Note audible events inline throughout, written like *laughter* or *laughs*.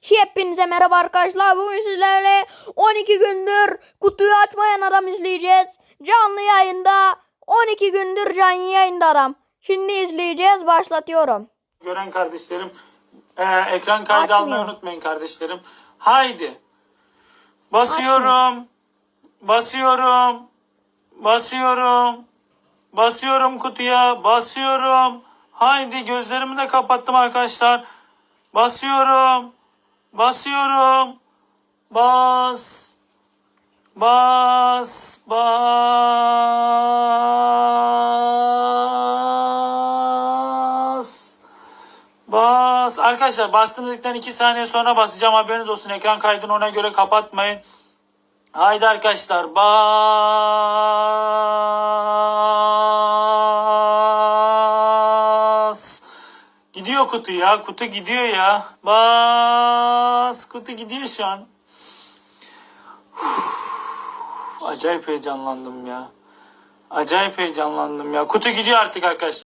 Hepinize merhaba arkadaşlar. Bugün sizlerle 12 gündür kutuyu açmayan adam izleyeceğiz. Canlı yayında 12 gündür canlı yayında adam. Şimdi izleyeceğiz. Başlatıyorum. gören kardeşlerim e, ekran kaydı Açmıyor. almayı unutmayın kardeşlerim. Haydi. Basıyorum. Basıyorum. Basıyorum. Basıyorum kutuya. Basıyorum. Haydi gözlerimi de kapattım arkadaşlar. Basıyorum. Basıyorum. Bas. Bas. Bas. Bas. Arkadaşlar bastığınız ilkten 2 saniye sonra basacağım. Haberiniz olsun. Ekran kaydını ona göre kapatmayın. Haydi arkadaşlar. Bas. Gidiyor kutu ya. Kutu gidiyor ya. Bas. Kutu gidiyor şu an. Uf, acayip heyecanlandım ya. Acayip heyecanlandım ya. Kutu gidiyor artık arkadaşlar.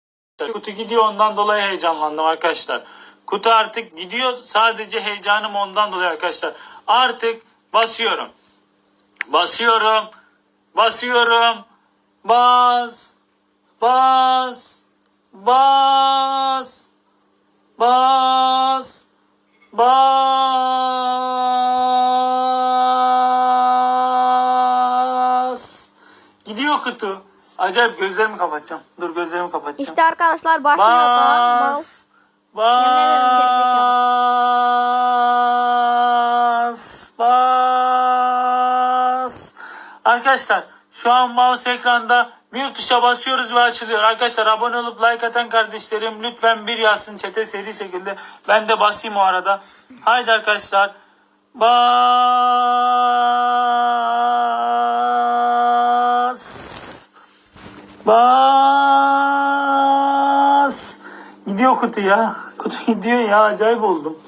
Kutu gidiyor ondan dolayı heyecanlandım arkadaşlar. Kutu artık gidiyor sadece heyecanım ondan dolayı arkadaşlar. Artık basıyorum. Basıyorum. Basıyorum. Bas. Bas. Bas. Bas. Bas. Gidiyor kutu. Acayip gözlerimi kapatacağım. Dur gözlerimi kapatacağım. İşte arkadaşlar başlıyor. Bas. Ederim Bas. Bas. Arkadaşlar şu an mouse ekranda bir tuşa basıyoruz ve açılıyor. Arkadaşlar abone olup like atan kardeşlerim lütfen bir yazsın çete seri şekilde. Ben de basayım o arada. Haydi arkadaşlar. Bas. Bas. Gidiyor kutu ya. Kutu *laughs* gidiyor ya. Acayip oldum.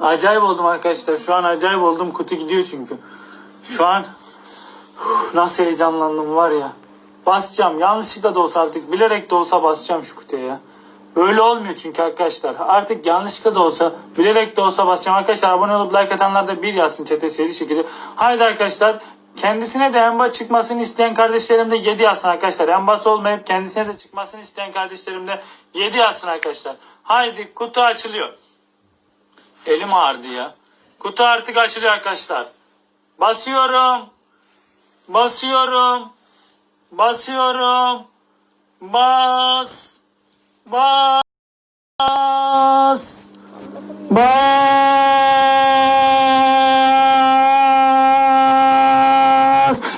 Acayip oldum arkadaşlar. Şu an acayip oldum. Kutu gidiyor çünkü. Şu an nasıl heyecanlandım var ya. Basacağım. Yanlışlıkla da olsa artık bilerek de olsa basacağım şu kutuya ya. Böyle olmuyor çünkü arkadaşlar. Artık yanlışlıkla da olsa bilerek de olsa basacağım. Arkadaşlar abone olup like atanlar da bir yazsın çete seri şekilde. Haydi arkadaşlar. Kendisine de emba çıkmasını isteyen kardeşlerim de 7 yazsın arkadaşlar. Embası olmayıp kendisine de çıkmasını isteyen kardeşlerim de 7 yazsın arkadaşlar. Haydi kutu açılıyor. Elim ağrıdı ya. Kutu artık açılıyor arkadaşlar. Basıyorum. Basıyorum. Basıyorum. Bas. Bas.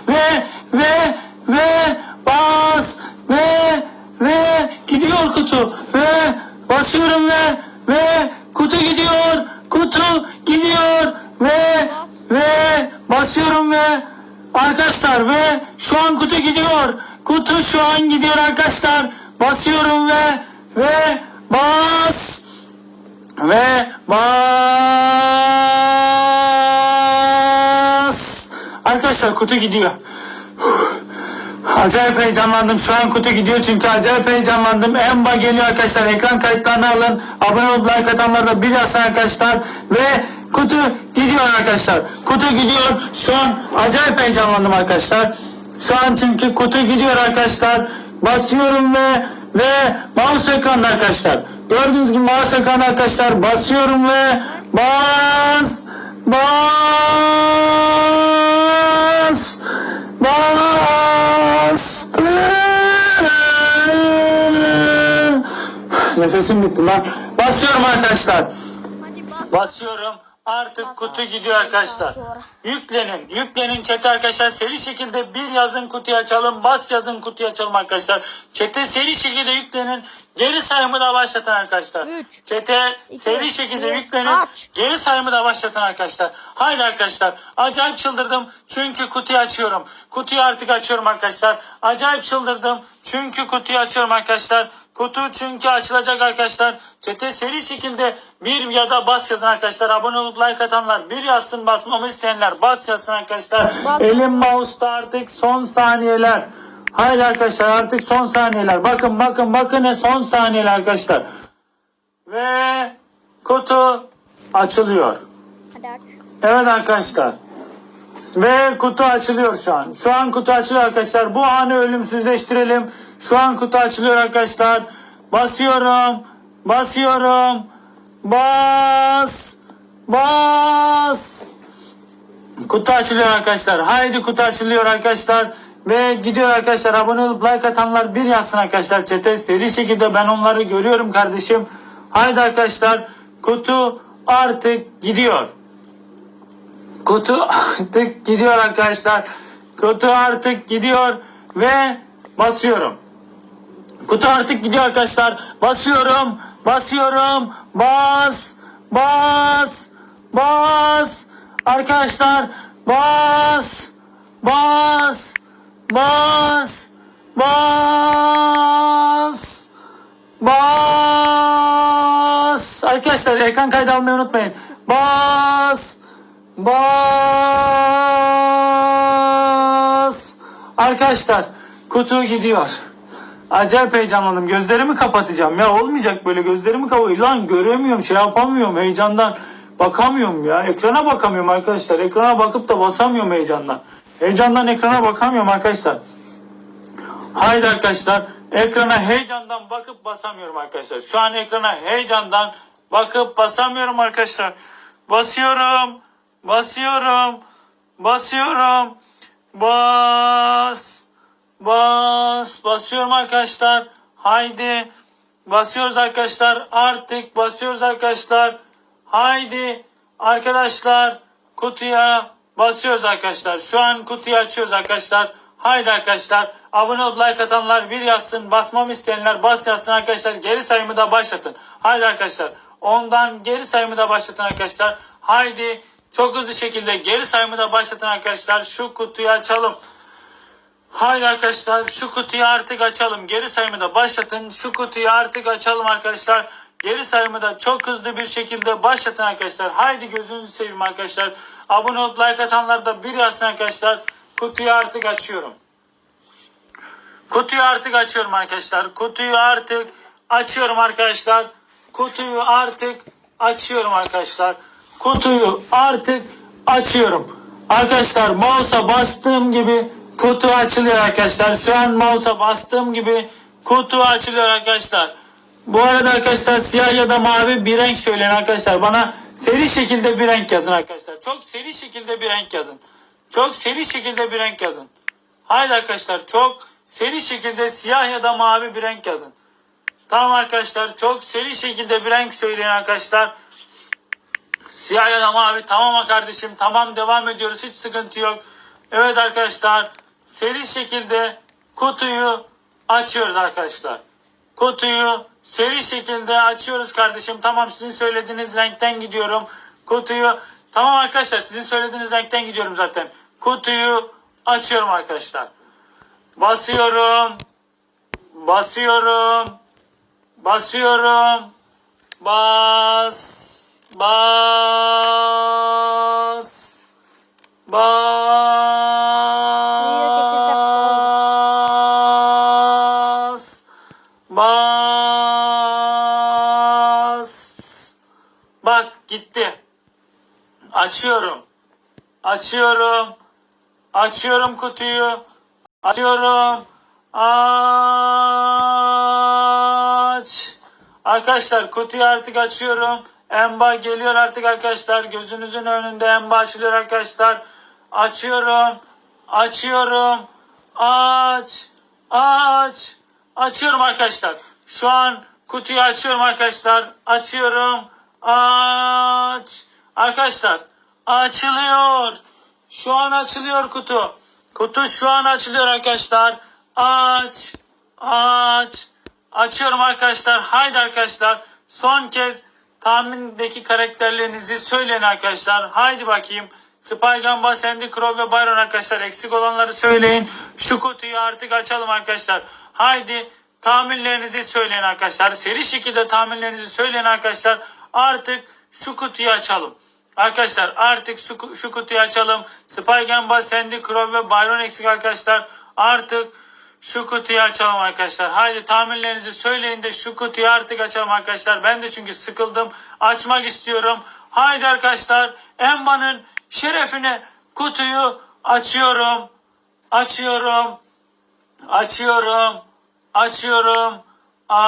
Ve ve ve bas ve ve gidiyor kutu ve basıyorum ve ve kutu gidiyor kutu gidiyor ve ve basıyorum ve arkadaşlar ve şu an kutu gidiyor kutu şu an gidiyor arkadaşlar basıyorum ve ve bas ve bas arkadaşlar kutu gidiyor *sighs* Acayip heyecanlandım. Şu an kutu gidiyor çünkü acayip heyecanlandım. Emba geliyor arkadaşlar. Ekran kayıtlarını alın. Abone olup like atanlar da bir yazsın arkadaşlar. Ve kutu gidiyor arkadaşlar. Kutu gidiyor. Şu an acayip heyecanlandım arkadaşlar. Şu an çünkü kutu gidiyor arkadaşlar. Basıyorum ve ve mouse ekranda arkadaşlar. Gördüğünüz gibi mouse ekranda arkadaşlar. Basıyorum ve bas bas Bastım. Nefesim bitti lan. Basıyorum arkadaşlar. Basıyorum. Artık kutu gidiyor arkadaşlar. Yüklenin. Yüklenin chat'e arkadaşlar. Seri şekilde bir yazın kutuyu açalım. Bas yazın kutuyu açalım arkadaşlar. Chat'e seri şekilde yüklenin. Geri sayımı da başlatın arkadaşlar. Üç, iki, seri şekilde bir, yüklenin. aç. Geri sayımı da başlatın arkadaşlar. Haydi arkadaşlar. Acayip çıldırdım. Çünkü kutuyu açıyorum. Kutuyu artık açıyorum arkadaşlar. Acayip çıldırdım. Çünkü kutuyu açıyorum arkadaşlar. Kutu çünkü açılacak arkadaşlar. Çete seri şekilde bir ya da bas yazın arkadaşlar. Abone olup like atanlar bir yazsın basmamı isteyenler bas yazsın arkadaşlar. Elim mouse'da artık son saniyeler. Haydi arkadaşlar artık son saniyeler. Bakın bakın bakın ne son saniyeler arkadaşlar. Ve kutu açılıyor. Evet arkadaşlar. Ve kutu açılıyor şu an. Şu an kutu açılıyor arkadaşlar. Bu anı ölümsüzleştirelim. Şu an kutu açılıyor arkadaşlar. Basıyorum. Basıyorum. Bas. Bas. Kutu açılıyor arkadaşlar. Haydi kutu açılıyor arkadaşlar. Ve gidiyor arkadaşlar. Abone olup like atanlar bir yazsın arkadaşlar. Çete seri şekilde ben onları görüyorum kardeşim. Haydi arkadaşlar. Kutu artık gidiyor. Kutu artık gidiyor arkadaşlar. Kutu artık gidiyor ve basıyorum. Kutu artık gidiyor arkadaşlar. Basıyorum. Basıyorum. Bas. Bas. Bas. Arkadaşlar bas. Bas. Bas. Bas. Bas. Arkadaşlar ekran kaydı almayı unutmayın. Bas. Bas. Arkadaşlar kutu gidiyor. Acayip heyecanlandım. Gözlerimi kapatacağım. Ya olmayacak böyle gözlerimi kapatıyor. Lan göremiyorum şey yapamıyorum heyecandan. Bakamıyorum ya. Ekrana bakamıyorum arkadaşlar. Ekrana bakıp da basamıyorum heyecandan. Heyecandan ekrana bakamıyorum arkadaşlar. Haydi arkadaşlar ekrana heyecandan bakıp basamıyorum arkadaşlar. Şu an ekrana heyecandan bakıp basamıyorum arkadaşlar. Basıyorum. Basıyorum. Basıyorum. Bas. Bas. Basıyorum arkadaşlar. Haydi. Basıyoruz arkadaşlar. Artık basıyoruz arkadaşlar. Haydi. Arkadaşlar kutuya basıyoruz arkadaşlar. Şu an kutuyu açıyoruz arkadaşlar. Haydi arkadaşlar. Abone olup like atanlar bir yazsın. Basmamı isteyenler bas yazsın arkadaşlar. Geri sayımı da başlatın. Haydi arkadaşlar. Ondan geri sayımı da başlatın arkadaşlar. Haydi. Çok hızlı şekilde geri sayımı da başlatın arkadaşlar. Şu kutuyu açalım. Haydi arkadaşlar şu kutuyu artık açalım. Geri sayımı da başlatın. Şu kutuyu artık açalım arkadaşlar. Geri sayımı da çok hızlı bir şekilde başlatın arkadaşlar. Haydi gözünüzü seveyim arkadaşlar. Abone olup like atanlar da bir yazsın arkadaşlar. Kutuyu artık açıyorum. Kutuyu artık açıyorum arkadaşlar. Kutuyu artık açıyorum arkadaşlar. Kutuyu artık açıyorum arkadaşlar. Kutuyu artık açıyorum. Arkadaşlar mouse'a bastığım gibi kutu açılıyor arkadaşlar. Şu an mouse'a bastığım gibi kutu açılıyor arkadaşlar. Bu arada arkadaşlar siyah ya da mavi bir renk söyleyin arkadaşlar. Bana seri şekilde bir renk yazın arkadaşlar. Çok seri şekilde bir renk yazın. Çok seri şekilde bir renk yazın. Haydi arkadaşlar çok seri şekilde siyah ya da mavi bir renk yazın. Tamam arkadaşlar çok seri şekilde bir renk söyleyin arkadaşlar. Siyah ya da mavi tamam kardeşim tamam devam ediyoruz hiç sıkıntı yok. Evet arkadaşlar seri şekilde kutuyu açıyoruz arkadaşlar. Kutuyu seri şekilde açıyoruz kardeşim. Tamam sizin söylediğiniz renkten gidiyorum. Kutuyu tamam arkadaşlar sizin söylediğiniz renkten gidiyorum zaten. Kutuyu açıyorum arkadaşlar. Basıyorum. Basıyorum. Basıyorum. Bas. Bas. Bas. Bas. Bak gitti. Açıyorum. Açıyorum. Açıyorum kutuyu. Açıyorum. Aç. Arkadaşlar kutuyu artık açıyorum. Emba geliyor artık arkadaşlar. Gözünüzün önünde emba açılıyor arkadaşlar. Açıyorum. Açıyorum. Aç. Aç. Açıyorum arkadaşlar. Şu an kutuyu açıyorum arkadaşlar. Açıyorum. Aç. Arkadaşlar açılıyor. Şu an açılıyor kutu. Kutu şu an açılıyor arkadaşlar. Aç. Aç. Açıyorum arkadaşlar. Haydi arkadaşlar. Son kez tahmindeki karakterlerinizi söyleyin arkadaşlar. Haydi bakayım. Spygun, Sandy, Crow ve Byron arkadaşlar. Eksik olanları söyleyin. Şu kutuyu artık açalım arkadaşlar. Haydi tahminlerinizi söyleyin arkadaşlar. Seri şekilde tahminlerinizi söyleyin arkadaşlar. Artık şu kutuyu açalım. Arkadaşlar artık şu, şu kutuyu açalım. Spygun, Sandy, Crow ve Byron eksik arkadaşlar. Artık şu kutuyu açalım arkadaşlar. Haydi tahminlerinizi söyleyin de şu kutuyu artık açalım arkadaşlar. Ben de çünkü sıkıldım. Açmak istiyorum. Haydi arkadaşlar Emba'nın şerefine kutuyu açıyorum. Açıyorum. Açıyorum. Açıyorum. Aç.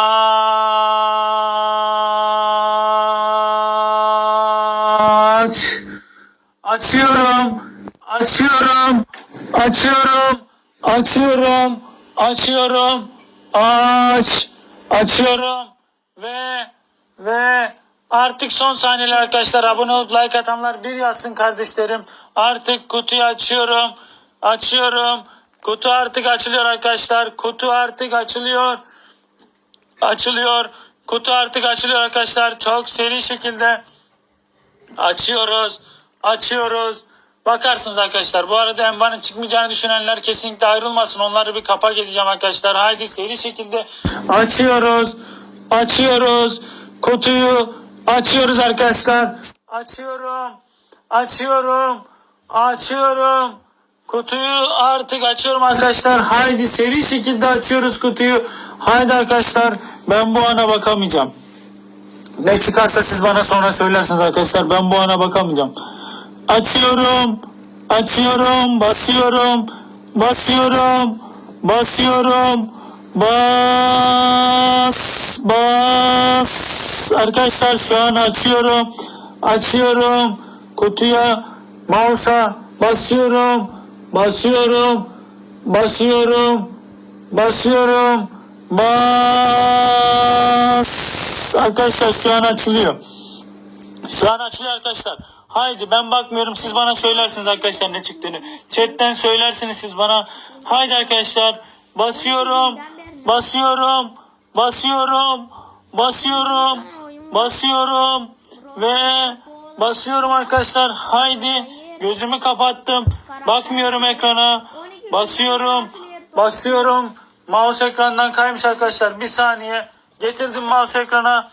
Açıyorum. Açıyorum. Açıyorum. Açıyorum. Açıyorum. Aç. Açıyorum. Ve ve artık son saniyeler arkadaşlar. Abone olup like atanlar bir yazsın kardeşlerim. Artık kutuyu açıyorum. Açıyorum. Kutu artık açılıyor arkadaşlar. Kutu artık açılıyor. Açılıyor. Kutu artık açılıyor arkadaşlar. Çok seri şekilde açıyoruz. Açıyoruz. Bakarsınız arkadaşlar. Bu arada Emba'nın çıkmayacağını düşünenler kesinlikle ayrılmasın. Onları bir kapak edeceğim arkadaşlar. Haydi seri şekilde açıyoruz. Açıyoruz. Kutuyu açıyoruz arkadaşlar. Açıyorum. Açıyorum. Açıyorum. Kutuyu artık açıyorum arkadaşlar. Haydi seri şekilde açıyoruz kutuyu. Haydi arkadaşlar. Ben bu ana bakamayacağım. Ne çıkarsa siz bana sonra söylersiniz arkadaşlar. Ben bu ana bakamayacağım. Açıyorum. Açıyorum. Basıyorum. Basıyorum. Basıyorum. Bas. Bas. Arkadaşlar şu an açıyorum. Açıyorum. Kutuya mouse'a basıyorum. Basıyorum. Basıyorum. Basıyorum. Bas. Arkadaşlar şu an açılıyor. Şu an açılıyor arkadaşlar. Haydi ben bakmıyorum siz bana söylersiniz arkadaşlar ne çıktığını. Chatten söylersiniz siz bana. Haydi arkadaşlar basıyorum. Basıyorum. Basıyorum. Basıyorum. Basıyorum. Ve basıyorum arkadaşlar. Haydi gözümü kapattım. Bakmıyorum ekrana. Basıyorum. Basıyorum. Mouse ekrandan kaymış arkadaşlar. Bir saniye. Getirdim mouse ekrana.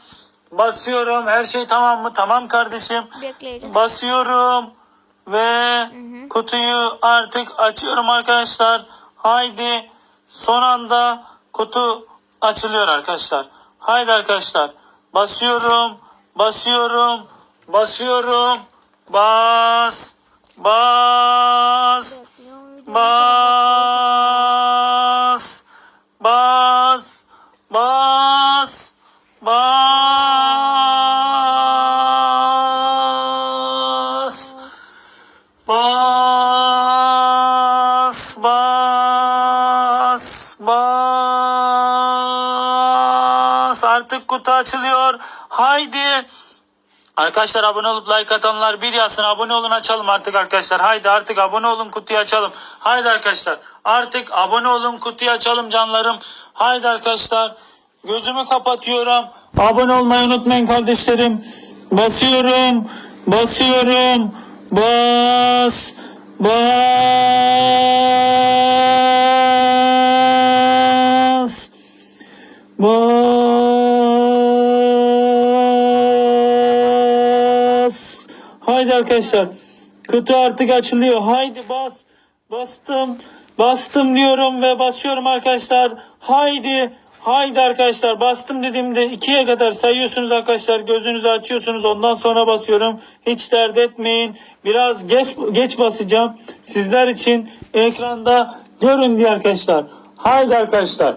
Basıyorum. Her şey tamam mı? Tamam kardeşim. Bekleyeceğiz. Basıyorum ve kutuyu artık açıyorum arkadaşlar. Haydi son anda kutu açılıyor arkadaşlar. Haydi arkadaşlar. Basıyorum, basıyorum, basıyorum. Bas, bas, bas, bas, bas, bas. Bas, bas, bas. Artık kutu açılıyor. Haydi. Arkadaşlar abone olup like atanlar bir yazsın. Abone olun açalım artık arkadaşlar. Haydi artık abone olun kutuyu açalım. Haydi arkadaşlar. Artık abone olun kutuyu açalım canlarım. Haydi arkadaşlar. Gözümü kapatıyorum. Abone olmayı unutmayın kardeşlerim. Basıyorum. Basıyorum. Bas. Bas. Bas. Haydi arkadaşlar. Kutu artık açılıyor. Haydi bas. Bastım. Bastım diyorum ve basıyorum arkadaşlar. Haydi. Haydi arkadaşlar bastım dediğimde ikiye kadar sayıyorsunuz arkadaşlar. Gözünüzü açıyorsunuz. Ondan sonra basıyorum. Hiç dert etmeyin. Biraz geç, geç basacağım. Sizler için ekranda görün diye arkadaşlar. Haydi arkadaşlar.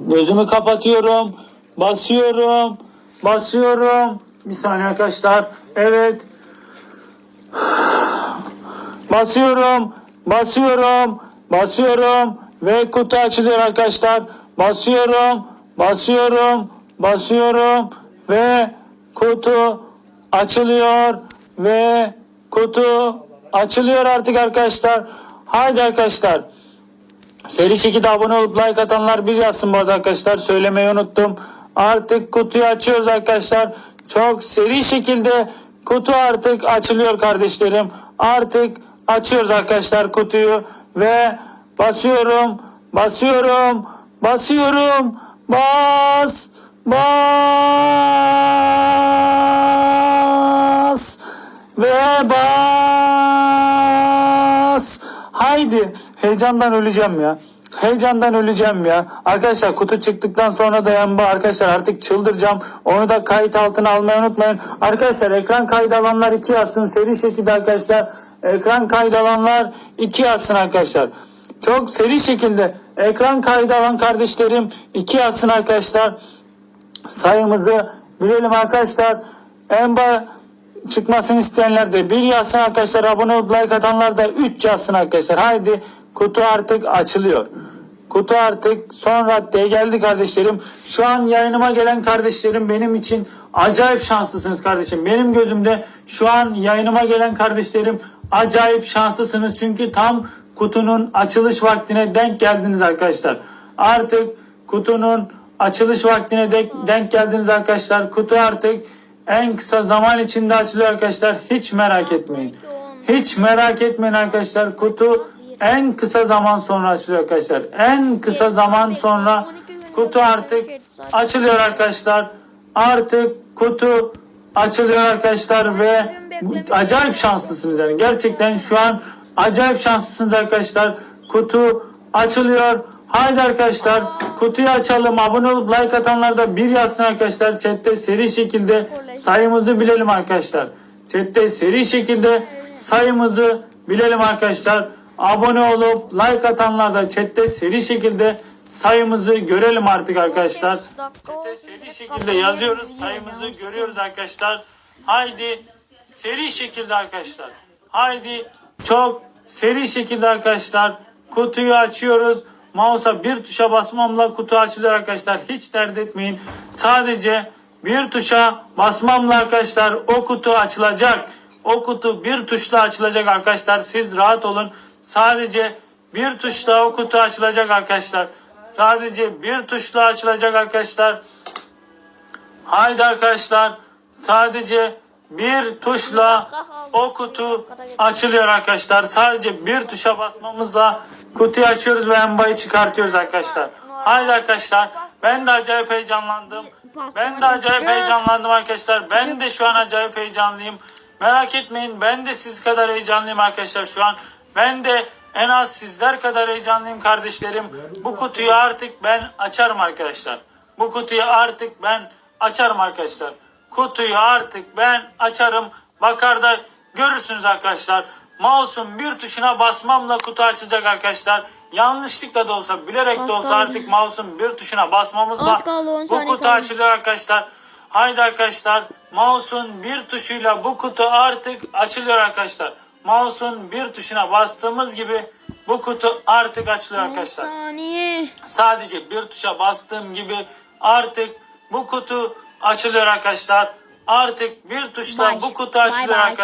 Gözümü kapatıyorum. Basıyorum. Basıyorum. Bir saniye arkadaşlar. Evet. Basıyorum. Basıyorum. Basıyorum. Ve kutu açılıyor arkadaşlar. Basıyorum. Basıyorum. Basıyorum. Ve kutu açılıyor. Ve kutu açılıyor artık arkadaşlar. Haydi arkadaşlar. Seri şekilde abone olup like atanlar bir yazsın bu arada arkadaşlar. Söylemeyi unuttum. Artık kutuyu açıyoruz arkadaşlar. Çok seri şekilde kutu artık açılıyor kardeşlerim. Artık açıyoruz arkadaşlar kutuyu ve basıyorum. Basıyorum. Basıyorum. Bas. Bas. Ve bas. Haydi. Heyecandan öleceğim ya. Heyecandan öleceğim ya. Arkadaşlar kutu çıktıktan sonra da yamba arkadaşlar artık çıldıracağım. Onu da kayıt altına almayı unutmayın. Arkadaşlar ekran kaydı alanlar 2 yazsın. Seri şekilde arkadaşlar ekran kaydı alanlar 2 yazsın arkadaşlar. Çok seri şekilde ekran kaydı alan kardeşlerim 2 yazsın arkadaşlar. Sayımızı bilelim arkadaşlar. En ba çıkmasını isteyenler de bir yazsın arkadaşlar. Abone olup like atanlar da 3 yazsın arkadaşlar. Haydi kutu artık açılıyor. Kutu artık son raddeye geldi kardeşlerim. Şu an yayınıma gelen kardeşlerim benim için acayip şanslısınız kardeşim. Benim gözümde şu an yayınıma gelen kardeşlerim acayip şanslısınız. Çünkü tam kutunun açılış vaktine denk geldiniz arkadaşlar. Artık kutunun açılış vaktine denk, denk geldiniz arkadaşlar. Kutu artık en kısa zaman içinde açılıyor arkadaşlar. Hiç merak etmeyin. Hiç merak etmeyin arkadaşlar. Kutu en kısa zaman sonra açılıyor arkadaşlar. En kısa zaman sonra kutu artık açılıyor arkadaşlar. Artık kutu açılıyor arkadaşlar ve acayip şanslısınız yani. Gerçekten şu an acayip şanslısınız arkadaşlar. Kutu açılıyor. Haydi arkadaşlar kutuyu açalım. Abone olup like atanlar da bir yazsın arkadaşlar. Chatte seri şekilde sayımızı bilelim arkadaşlar. Chatte seri şekilde sayımızı bilelim arkadaşlar. Abone olup like atanlar da chatte seri şekilde sayımızı görelim artık arkadaşlar. Chatte seri şekilde yazıyoruz. Sayımızı görüyoruz arkadaşlar. Haydi seri şekilde arkadaşlar. Haydi çok seri şekilde arkadaşlar. Kutuyu açıyoruz. Mouse'a bir tuşa basmamla kutu açılıyor arkadaşlar. Hiç dert etmeyin. Sadece bir tuşa basmamla arkadaşlar o kutu açılacak. O kutu bir tuşla açılacak arkadaşlar. Siz rahat olun. Sadece bir tuşla o kutu açılacak arkadaşlar. Sadece bir tuşla açılacak arkadaşlar. Haydi arkadaşlar. Sadece bir tuşla o kutu açılıyor arkadaşlar. Sadece bir tuşa basmamızla kutuyu açıyoruz ve embayı çıkartıyoruz arkadaşlar. Haydi arkadaşlar. Ben de acayip heyecanlandım. Ben de acayip heyecanlandım arkadaşlar. Ben de şu an acayip heyecanlıyım. Merak etmeyin ben de siz kadar heyecanlıyım arkadaşlar şu an. Ben de en az sizler kadar heyecanlıyım kardeşlerim. Bu kutuyu artık ben açarım arkadaşlar. Bu kutuyu artık ben açarım arkadaşlar. Kutuyu artık ben açarım. Bakar da görürsünüz arkadaşlar. Mouse'un bir tuşuna basmamla kutu açılacak arkadaşlar. Yanlışlıkla da olsa bilerek de Az olsa artık mouse'un bir tuşuna basmamızla bu kutu kaldı. açılıyor arkadaşlar. Haydi arkadaşlar mouse'un bir tuşuyla bu kutu artık açılıyor arkadaşlar. Mouse'un bir tuşuna bastığımız gibi bu kutu artık açılıyor arkadaşlar. Saniye. Sadece bir tuşa bastığım gibi artık bu kutu açılıyor arkadaşlar. Artık bir tuşla Bye. bu kutu açılıyor Bye bye. arkadaşlar.